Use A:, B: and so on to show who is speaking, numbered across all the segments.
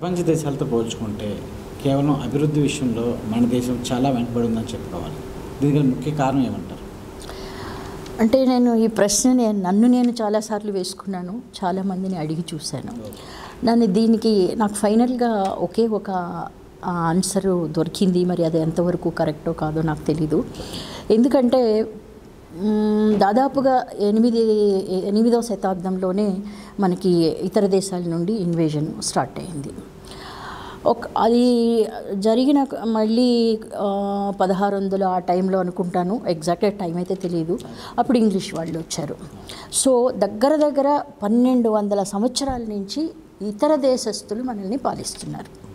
A: ప్రపంచ దేశాలతో పోల్చుకుంటే కేవలం అభివృద్ధి విషయంలో మన దేశం చాలా వెనుకబడి చెప్పుకోవాలి. దీనికి ముఖ్య కారణం ఏమంటారు?
B: అంటే నేను ఈ ప్రశ్నని నన్ను నేను చాలాసార్లు వేసుకున్నాను చాలామందిని అడిగి చూశాను. నన్ను దీనికి నాకు ఫైనల్గా ఒకే ఒక ఆన్సర్ దొరికింది మరి అది ఎంతవరకు కరెక్టో కాదో నాకు తెలీదు. ఎందుకంటే దాదాపుగా ఎనిమిది ఎనిమిదవ శతాబ్దంలోనే మనకి ఇతర దేశాల నుండి ఇన్వేజన్ స్టార్ట్ అయింది. ఒక అది జరిగిన మళ్ళీ పదహారు వందలు ఆ టైంలో అనుకుంటాను. ఎగ్జాక్ట్ టైం అయితే తెలియదు అప్పుడు ఇంగ్లీష్ వాళ్ళు వచ్చారు. సో దగ్గర దగ్గర పన్నెండు వందల సంవత్సరాల నుంచి ఇతర దేశస్తులు మనల్ని పాలిస్తున్నారు.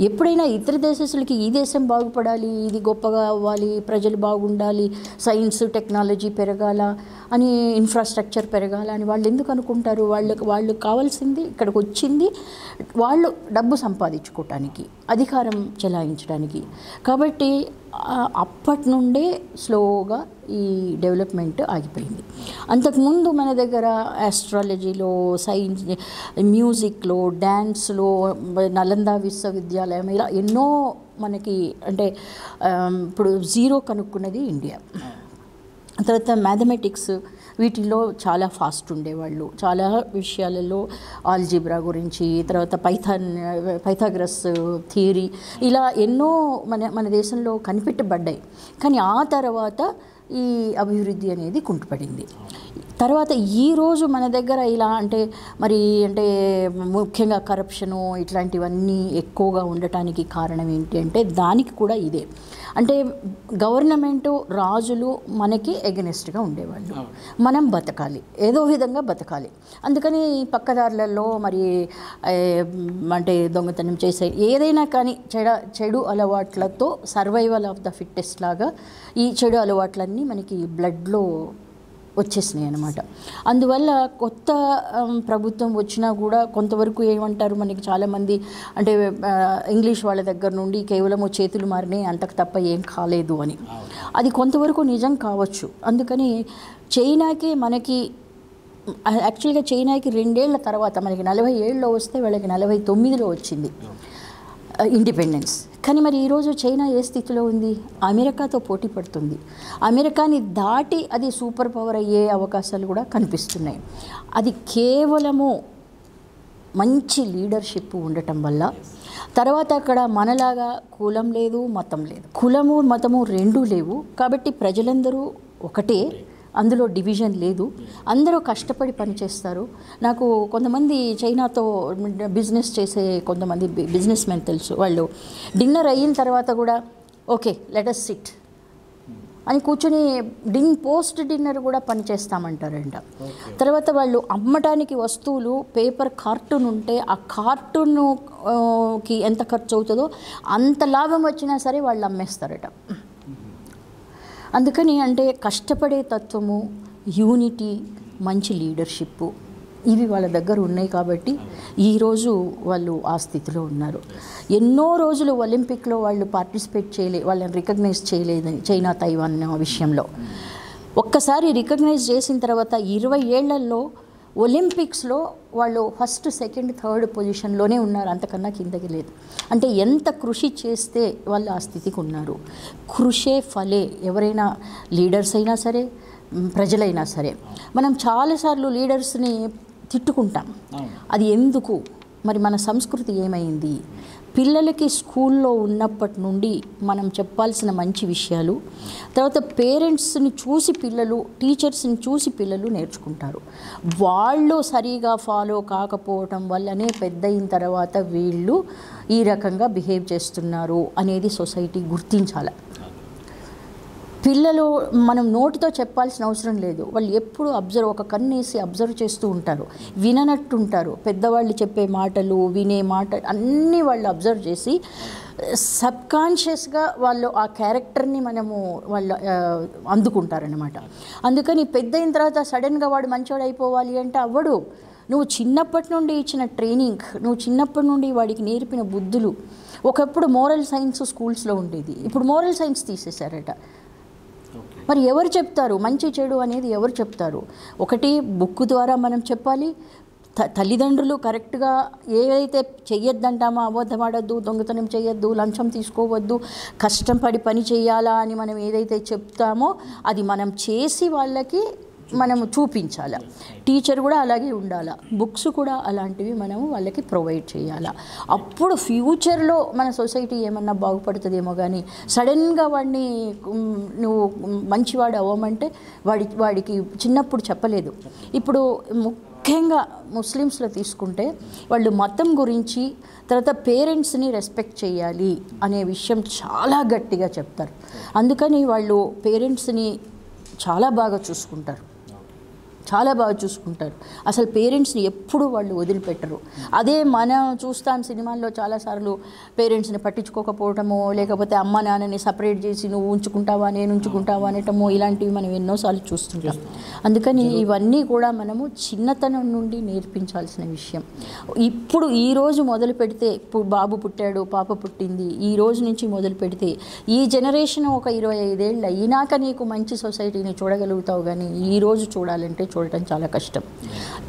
B: ఎప్పుడైనా ఇతర దేశస్తులకి ఈ దేశం బాగుపడాలి ఇది గొప్పగా అవ్వాలి ప్రజలు బాగుండాలి సైన్స్ టెక్నాలజీ పెరగాల అని ఇన్ఫ్రాస్ట్రక్చర్ పెరగాల అని వాళ్ళు ఎందుకు అనుకుంటారు? వాళ్ళకి వాళ్ళు కావాల్సింది ఇక్కడికి వచ్చింది వాళ్ళు డబ్బు సంపాదించుకోవటానికి. అధికారం చెలాయించడానికి. కాబట్టి అప్పటి నుండే స్లోగా ఈ డెవలప్మెంట్ ఆగిపోయింది. అంతకుముందు మన దగ్గర ఆస్ట్రాలజీలో సైన్స్ మ్యూజిక్లో డ్యాన్స్లో నలంద విశ్వవిద్యాలయం ఇలా ఎన్నో మనకి అంటే ఇప్పుడు జీరో కనుక్కున్నది ఇండియా. తర్వాత మ్యాథమెటిక్స్ వీటిల్లో చాలా ఫాస్ట్ ఉండేవాళ్ళు. చాలా విషయాలలో ఆల్జిబ్రా గురించి తర్వాత పైథాన్ పైథాగ్రస్ థియరీ ఇలా ఎన్నో మన మన దేశంలో కనిపెట్టబడ్డాయి. కానీ ఆ తర్వాత ఈ అభివృద్ధి అనేది కుంటుపడింది. తర్వాత ఈ రోజు మన దగ్గర ఇలా అంటే మరి అంటే ముఖ్యంగా కరప్షను ఇట్లాంటివన్నీ ఎక్కువగా ఉండటానికి కారణం ఏంటి అంటే దానికి కూడా ఇదే. అంటే గవర్నమెంటు రాజులు మనకి ఎగనెస్ట్గా ఉండేవాళ్ళు. మనం బతకాలి. ఏదో విధంగా బతకాలి. అందుకని పక్కదారులలో మరి అంటే దొంగతనం చేసే ఏదైనా కానీ చెడ చెడు అలవాట్లతో సర్వైవల్ ఆఫ్ ద ఫిట్టెస్ట్ లాగా ఈ చెడు అలవాట్లన్నీ మనకి బ్లడ్లో వచ్చేసినాయి అనమాట అందువల్ల కొత్త ప్రభుత్వం వచ్చినా కూడా కొంతవరకు ఏమంటారు మనకి చాలామంది అంటే ఇంగ్లీష్ వాళ్ళ దగ్గర నుండి కేవలం చేతులు మారినాయి అంతకు తప్ప ఏం కాలేదు అని. అది కొంతవరకు నిజం కావచ్చు. అందుకని చైనాకి మనకి యాక్చువల్గా చైనాకి రెండేళ్ళ తర్వాత మనకి నలభై ఏళ్ళలో వస్తే వాళ్ళకి నలభై తొమ్మిదిలో వచ్చింది. ఇండిపెండెన్స్ కానీ మరి ఈరోజు చైనా ఏ స్థితిలో ఉంది? అమెరికాతో పోటీ పడుతుంది. అమెరికాని దాటి అది సూపర్ పవర్ అయ్యే అవకాశాలు కూడా కనిపిస్తున్నాయి. అది కేవలము మంచి లీడర్షిప్ ఉండటం వల్ల. తర్వాత అక్కడ మనలాగా కులం లేదు మతం లేదు. కులము మతము రెండూ లేవు. కాబట్టి ప్రజలందరూ ఒకటే. అందులో డివిజన్ లేదు. అందరూ కష్టపడి పనిచేస్తారు. నాకు కొంతమంది చైనాతో బిజినెస్ చేసే కొంతమంది బిజినెస్ మెన్ తెలుసు వాళ్ళు. డిన్నర్ అయిన తర్వాత కూడా ఓకే లెటస్ సిట్ అని కూర్చొని డిన్ పోస్ట్ డిన్నర్ కూడా పని చేస్తామంటారంట తర్వాత వాళ్ళు అమ్మటానికి వస్తువులు పేపర్ కార్టూన్ ఉంటే ఆ కార్టూన్ ఆ, కి ఎంత ఖర్చు అవుతుందో అంత లాభం వచ్చినా సరే వాళ్ళు అమ్మేస్తారట. అందుకని అంటే కష్టపడే తత్వము యూనిటీ మంచి లీడర్షిప్ ఇవి వాళ్ళ దగ్గర ఉన్నాయి కాబట్టి ఈరోజు వాళ్ళు ఆ స్థితిలో ఉన్నారు. ఎన్నో రోజులు ఒలింపిక్లో వాళ్ళు పార్టిసిపేట్ చేయలే వాళ్ళని రికగ్నైజ్ చేయలేదని చైనా తైవాన్ విషయంలో. ఒక్కసారి రికగ్నైజ్ చేసిన తర్వాత ఇరవై ఏళ్ళలో ఒలింపిక్స్లో వాళ్ళు ఫస్ట్ సెకండ్ థర్డ్ పొజిషన్లోనే ఉన్నారు. అంతకన్నా కిందకి లేదు. అంటే ఎంత కృషి చేస్తే వాళ్ళు ఆ స్థితికి ఉన్నారు. కృషే ఫలే. ఎవరైనా లీడర్స్ అయినా సరే ప్రజలైనా సరే. మనం చాలాసార్లు లీడర్స్ని తిట్టుకుంటాం. అది ఎందుకు? మరి మన సంస్కృతి ఏమైంది? పిల్లలకి స్కూల్లో ఉన్నప్పటి నుండి మనం చెప్పాల్సిన మంచి విషయాలు తర్వాత పేరెంట్స్ని చూసి పిల్లలు టీచర్స్ని చూసి పిల్లలు నేర్చుకుంటారు. వాళ్ళు సరిగా ఫాలో కాకపోవటం వల్లనే పెద్ద అయిన తర్వాత వీళ్ళు ఈ రకంగా బిహేవ్ చేస్తున్నారు అనేది సొసైటీ గుర్తించాలి. పిల్లలు మనం నోటితో చెప్పాల్సిన అవసరం లేదు. వాళ్ళు ఎప్పుడు అబ్జర్వ్ ఒక కన్నేసి అబ్జర్వ్ చేస్తూ ఉంటారు. విననట్టు ఉంటారు పెద్దవాళ్ళు చెప్పే మాటలు వినే మాట అన్నీ వాళ్ళు అబ్జర్వ్ చేసి సబ్కాన్షియస్గా వాళ్ళు ఆ క్యారెక్టర్ని మనము వాళ్ళు అందుకుంటారనమాట అందుకని పెద్ద అయిన తర్వాత సడన్గా వాడు మంచోడు అయిపోవాలి అంటే అవ్వడు. నువ్వు చిన్నప్పటి నుండి ఇచ్చిన ట్రైనింగ్ నువ్వు చిన్నప్పటి నుండి వాడికి నేర్పిన బుద్ధులు. ఒకప్పుడు మోరల్ సైన్స్ స్కూల్స్లో ఉండేది. ఇప్పుడు మోరల్ సైన్స్ తీసేశారట. మరి ఎవరు చెప్తారు? మంచి చెడు అనేది ఎవరు చెప్తారు? ఒకటి బుక్ ద్వారా మనం చెప్పాలి. త- తల్లిదండ్రులు కరెక్ట్గా ఏవైతే చెయ్యొద్దంటామో అబద్ధం దొంగతనం చేయొద్దు లంచం తీసుకోవద్దు కష్టపడి పని చేయాలా అని మనం ఏదైతే చెప్తామో అది మనం చేసి వాళ్ళకి మనము చూపించాలి. టీచర్ కూడా అలాగే ఉండాలి. బుక్స్ కూడా అలాంటివి మనము వాళ్ళకి ప్రొవైడ్ చేయాలి. అప్పుడు ఫ్యూచర్లో మన సొసైటీ ఏమన్నా బాగుపడుతుందేమో కానీ సడన్గా వాడిని నువ్వు మంచివాడు అవ్వమంటే వాడి వాడికి చిన్నప్పుడు చెప్పలేదు. ఇప్పుడు ముఖ్యంగా ముస్లిమ్స్లో తీసుకుంటే వాళ్ళు మతం గురించి తర్వాత పేరెంట్స్ని రెస్పెక్ట్ చేయాలి అనే విషయం చాలా గట్టిగా చెప్తారు. అందుకని వాళ్ళు పేరెంట్స్ని చాలా బాగా చూసుకుంటారు. చాలా బాగా చూసుకుంటారు. అసలు పేరెంట్స్ని ఎప్పుడు వాళ్ళు వదిలిపెట్టరు. అదే మనం చూస్తాం సినిమాల్లో చాలాసార్లు పేరెంట్స్ని పట్టించుకోకపోవటమో లేకపోతే అమ్మ నాన్నని సపరేట్ చేసి నువ్వు ఉంచుకుంటావా నేను ఉంచుకుంటావా అనటమో ఇలాంటివి మనం ఎన్నోసార్లు చూస్తుంటాం. అందుకని ఇవన్నీ కూడా మనము చిన్నతనం నుండి నేర్పించాల్సిన విషయం. ఇప్పుడు ఈ రోజు మొదలు పెడితే ఇప్పుడు బాబు పుట్టాడు పాప పుట్టింది ఈ రోజు నుంచి మొదలు పెడితే ఈ జనరేషన్ ఒక ఇరవై ఐదేళ్ళు అయినాక నీకు మంచి సొసైటీని చూడగలుగుతావు కానీ ఈ రోజు చూడాలంటే చూడటం చాలా కష్టం.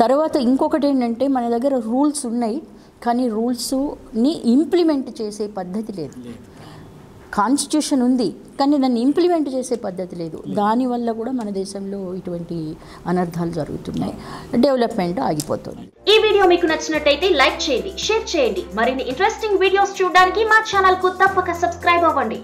B: తర్వాత ఇంకొకటి ఏంటంటే మన దగ్గర రూల్స్ ఉన్నాయి కానీ రూల్స్ని ఇంప్లిమెంట్ చేసే పద్ధతి లేదు. కాన్స్టిట్యూషన్ ఉంది కానీ దాన్ని ఇంప్లిమెంట్ చేసే పద్ధతి లేదు. దానివల్ల కూడా మన దేశంలో ఇటువంటి అనర్థాలు జరుగుతున్నాయి. డెవలప్మెంట్ ఆగిపోతుంది.
C: ఈ వీడియో మీకు నచ్చినట్టయితే లైక్ చేయండి షేర్ చేయండి. మరిన్ని ఇంట్రెస్టింగ్ వీడియోస్ చూడడానికి మా ఛానల్కు తప్పక సబ్స్క్రైబ్ అవ్వండి.